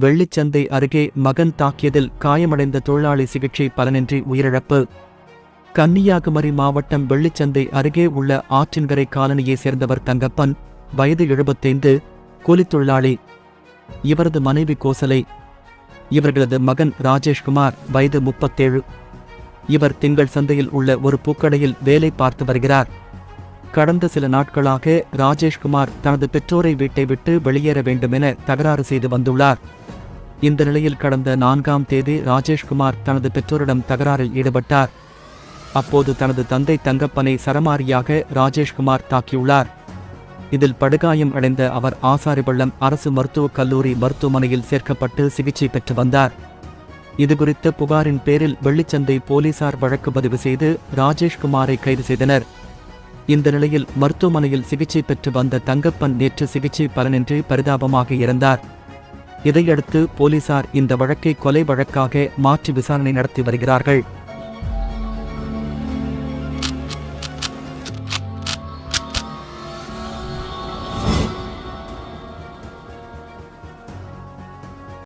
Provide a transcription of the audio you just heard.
வெள்ளிச்சந்தை அருகே மகன் தாக்கியதில் காயமடைந்த தொழிலாளி சிகிச்சை பலனின்றி உயிரிழப்பு. கன்னியாகுமரி மாவட்டம் வெள்ளிச்சந்தை அருகே உள்ள ஆற்றின்கரை காலனியைச் சேர்ந்தவர் தங்கப்பன் வயது எழுபத்தைந்து கூலித் தொழிலாளி. இவரது மனைவி கோசலை. இவர்களது மகன் ராஜேஷ்குமார் வயது முப்பத்தேழு. இவர் திங்கள் சந்தையில் உள்ள ஒரு பூக்கடையில் வேலை பார்த்து வருகிறார். கடந்த சில நாட்களாக ராஜேஷ்குமார் தனது பெற்றோரை வீட்டை விட்டு வெளியேற வேண்டுமென தகராறு செய்து வந்துள்ளார். இந்த நிலையில் கடந்த நான்காம் தேதி ராஜேஷ்குமார் தனது பெற்றோரிடம் தகராறில் ஈடுபட்டார். அப்போது தனது தந்தை தங்கப்பனை சரமாரியாக ராஜேஷ்குமார் தாக்கியுள்ளார். இதில் படுகாயம் அடைந்த அவர் ஆசாரிபள்ளம் அரசு மருத்துவக் கல்லூரி மருத்துவமனையில் சேர்க்கப்பட்டு சிகிச்சை பெற்று வந்தார். இதுகுறித்த புகாரின் பேரில் வெள்ளிச்சந்தை போலீசார் வழக்கு பதிவு செய்து ராஜேஷ்குமாரை கைது செய்தனர். இந்த நிலையில் மருத்துவமனையில் சிகிச்சை பெற்று வந்த தங்கப்பன் நேற்று சிகிச்சை பலனின்றி பரிதாபமாக இறந்தார். இதையடுத்து போலீசார் இந்த வழக்கை கொலை வழக்காக மாற்றி விசாரணை நடத்தி வருகிறார்கள்.